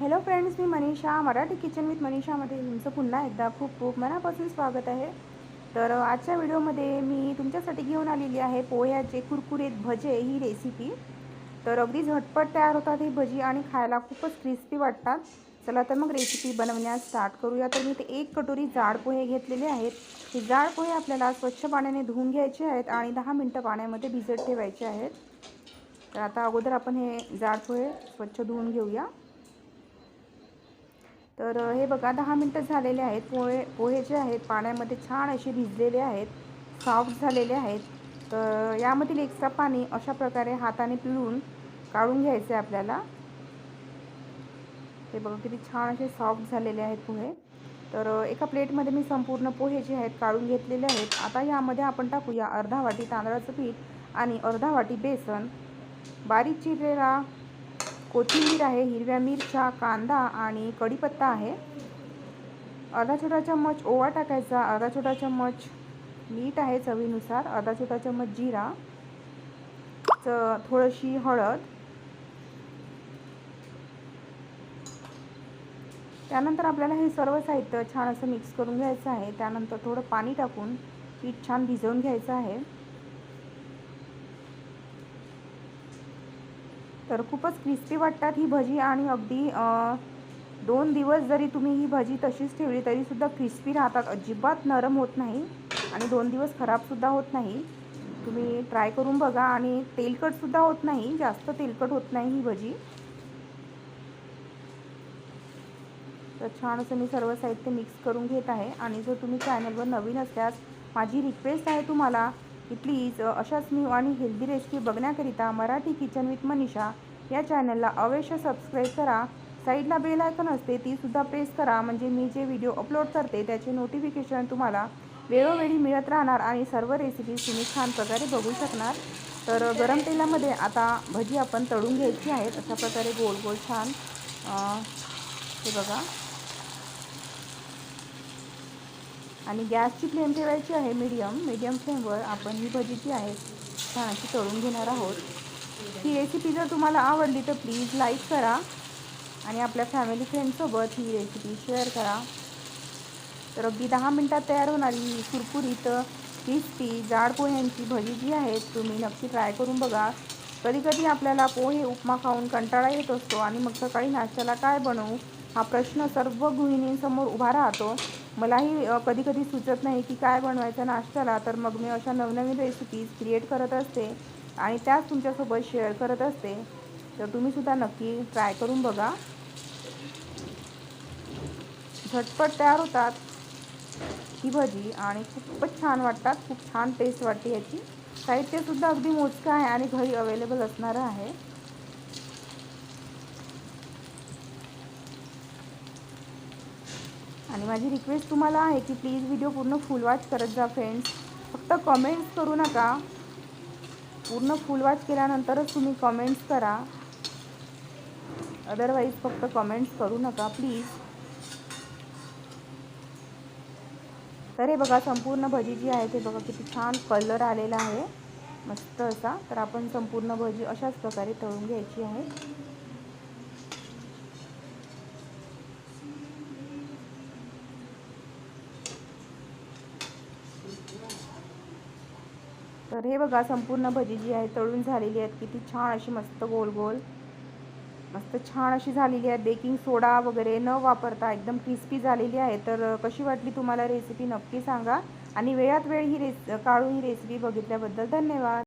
Hello friends मी Manisha Marathi kitchen with मनीषामध्ये तुमचं पुन्हा एकदा खूप खूप मनापासून स्वागत आहे. तर आजच्या व्हिडिओमध्ये मी तुमच्यासाठी घेऊन आलेली आहे पोह्याचे कुरकुरीत भजे ही रेसिपी तर अगदी झटपट तयार होतात ही भजी आणि खायला खूपच क्रिस्पी वाटतात. चला तर मग रेसिपी बनवण्यास स्टार्ट करूया. तर मी ते एक कटोरी जाड पोहे घेतलेले आहेत. हे जाड पोहे आपल्याला स्वच्छ पाण्याने धुवून घ्यायचे आहेत आणि दहा मिनटं पाण्यामध्ये भिजत ठेवायचे आहेत. तर आता अगोदर आपण हे जाड पोहे स्वच्छ धुवून घेऊया. तर हे बघा दहा मिनटं झालेले आहेत. पोहे पोहे जे आहेत पाण्यामध्ये छान असे भिजलेले आहेत सॉफ्ट झालेले आहेत. तर यामधील एक्स्ट्रा पाणी अशा प्रकारे हाताने पिळून काढून घ्यायचं आहे आपल्याला. हे बघा किती छान असे सॉफ्ट झालेले आहेत पोहे. तर एका प्लेटमध्ये मी संपूर्ण पोहे जे आहेत काढून घेतलेले आहेत. आता यामध्ये आपण टाकूया अर्धा वाटी तांदळाचं पीठ आणि अर्धा वाटी बेसन. बारीक चिरलेला कोथिंबीर आहे हिरव्या मिरच्या कांदा आणि कढीपत्ता आहे. अर्धा छोटा चम्मच ओवा टाकायचा. अर्धा छोटा चम्मच मीठ आहे चवीनुसार. अर्धा छोटा चम्मच जिरा. च थोडीशी हळद. त्यानंतर आपल्याला हे सर्व साहित्य छान असं मिक्स करून घ्यायचं आहे. त्यानंतर थोडं पाणी टाकून पीठ छान भिजवून घ्यायचं आहे. तर खूपच क्रिस्पी वाटतात ही भजी आणि अगदी दोन दिवस जरी तुम्ही ही भजी तशीच ठेवली तरीसुद्धा क्रिस्पी राहतात. अजिबात नरम होत नाही आणि दोन दिवस खराबसुद्धा होत नाही. तुम्ही ट्राय करून बघा आणि तेलकटसुद्धा होत नाही. जास्त तेलकट होत नाही ही भजी. तर छान असं मी सर्व साहित्य मिक्स करून घेत आहे. आणि जर तुम्ही चॅनलवर नवीन असल्यास माझी रिक्वेस्ट आहे तुम्हाला प्लीज अशाच न्यू आणि हेल्दी रेसिपी बघण्याकरिता मराठी किचन विथ मनीषा या चॅनलला अवश्य सबस्क्राईब करा. साईडला बेल आयकन असते तीसुद्धा प्रेस करा. म्हणजे मी जे व्हिडिओ अपलोड करते त्याचे नोटिफिकेशन तुम्हाला वेळोवेळी मिळत राहणार आणि सर्व रेसिपीज तुम्ही छान प्रकारे बघू शकणार. तर गरम तेलामध्ये आता भजी आपण तळून घ्यायची आहेत. अशा प्रकारे गोल गोल छान हे बघा. आणि गॅसची फ्लेम ठेवायची आहे मीडियम. मीडियम फ्लेमवर आपण ही भजी जी आहे छान अशी तळून घेणार आहोत. ही रेसिपी जर तुम्हाला आवडली तर प्लीज लाईक करा आणि आपल्या फॅमिली फ्रेंडसोबत ही रेसिपी शेअर करा. तर अगदी दहा मिनटात तयार होणारी ही कुरकुरीत क्रिस्पी जाड पोह्यांची भजी जी आहे तुम्ही नक्की ट्राय करून बघा. कधी कधी आपल्याला पोहे उपमा खाऊन कंटाळा येत असतो आणि मग सकाळी नाश्त्याला काय बनवू हा प्रश्न सर्व गृहिणींसमोर उभा राहतो. मलाही कधी कधी सुचत नाही की काय बनवायचं नाश्त्याला तर मग मी अशा नवनवीन रेसिपीज क्रिएट करत असते आणि त्याच तुमच्यासोबत शेअर करत असते. तर तुम्हीसुद्धा नक्की ट्राय करून बघा. झटपट तयार होतात ही भजी आणि खूपच छान वाटतात खूप छान टेस्ट वाटते याची साहित्यसुद्धा अगदी मोजकं आहे आणि घरी अवेलेबल असणारं आहे. आणि माझी रिक्वेस्ट तुम्हाला आहे की प्लीज व्हिडिओ पूर्ण फुल वॉच करत जा फ्रेंड्स फक्त कमेंट्स करू नका. पूर्ण फुल वॉच केल्यानंतरच तुम्ही कमेंट्स करा. अदरवाईज फक्त कमेंट्स करू नका प्लीज तर हे बघा संपूर्ण भजी जी आहे ते बघा किती छान कलर आलेला आहे. मस्त असा. तर आपण संपूर्ण भजी अशाच प्रकारे तळून घ्यायची आहे. तर हे बघा संपूर्ण भजी जी आहे तळून झालेली आहेत. किती छान अशी मस्त गोल गोल. मस्त छान अशी झालेली आहे. बेकिंग सोडा वगैरे न वापरता एकदम क्रिस्पी झालेली आहे. तर कशी वाटली तुम्हाला रेसिपी नक्की सांगा. आणि वेळात वेळ ही रेस काढून ही रेसिपी बघितल्याबद्दल धन्यवाद.